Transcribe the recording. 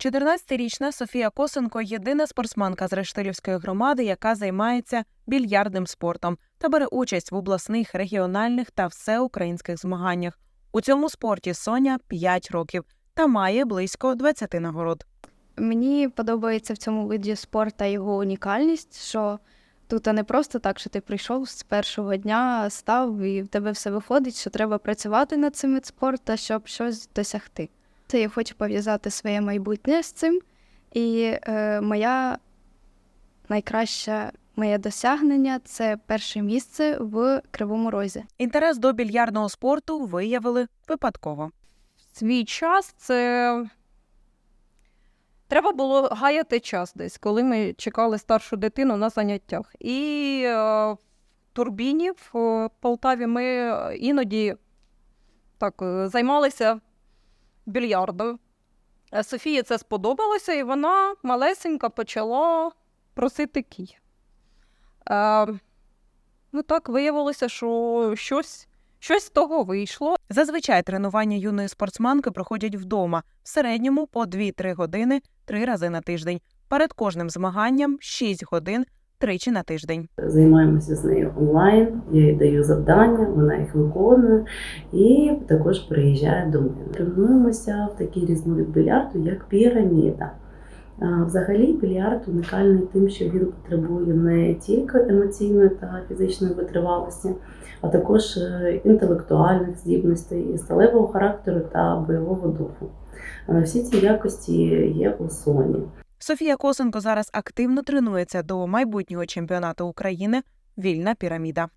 14-річна Софія Косенко єдина спортсменка з Рештилівської громади, яка займається більярдним спортом та бере участь в обласних, регіональних та всеукраїнських змаганнях. У цьому спорті Соня 5 років та має близько 20 нагород. Мені подобається в цьому виді спорту його унікальність, що тут не просто так, що ти прийшов з першого дня, став і в тебе все виходить, що треба працювати над цим від спорту, щоб щось досягти. Це я хочу пов'язати своє майбутнє з цим. І е, моя найкраще моє досягнення це перше місце в Кривому Розі. Інтерес до більярдного спорту виявили випадково. свій час це треба було гаяти час десь, коли ми чекали старшу дитину на заняттях. І е, в турбіні в Полтаві ми е, іноді так е, займалися більярдом. Е, Софії це сподобалося, і вона малесенька почала просити кій. Е, ну так виявилося, що щось, щось з того вийшло. Зазвичай тренування юної спортсменки проходять вдома в середньому по 2-3 години три рази на тиждень. Перед кожним змаганням 6 годин тричі на тиждень. Займаємося з нею онлайн, я їй даю завдання, вона їх виконує і також приїжджає до мене. Тренуємося в такий різновид більярду, як піраміда. Взагалі, більярд унікальний тим, що він потребує не тільки емоційної та фізичної витривалості, а також е, інтелектуальних здібностей, і сталевого характеру та бойового духу. Е, Всі ці якості є у Соні. Софія Косенко зараз активно тренується до майбутнього чемпіонату України Вільна піраміда.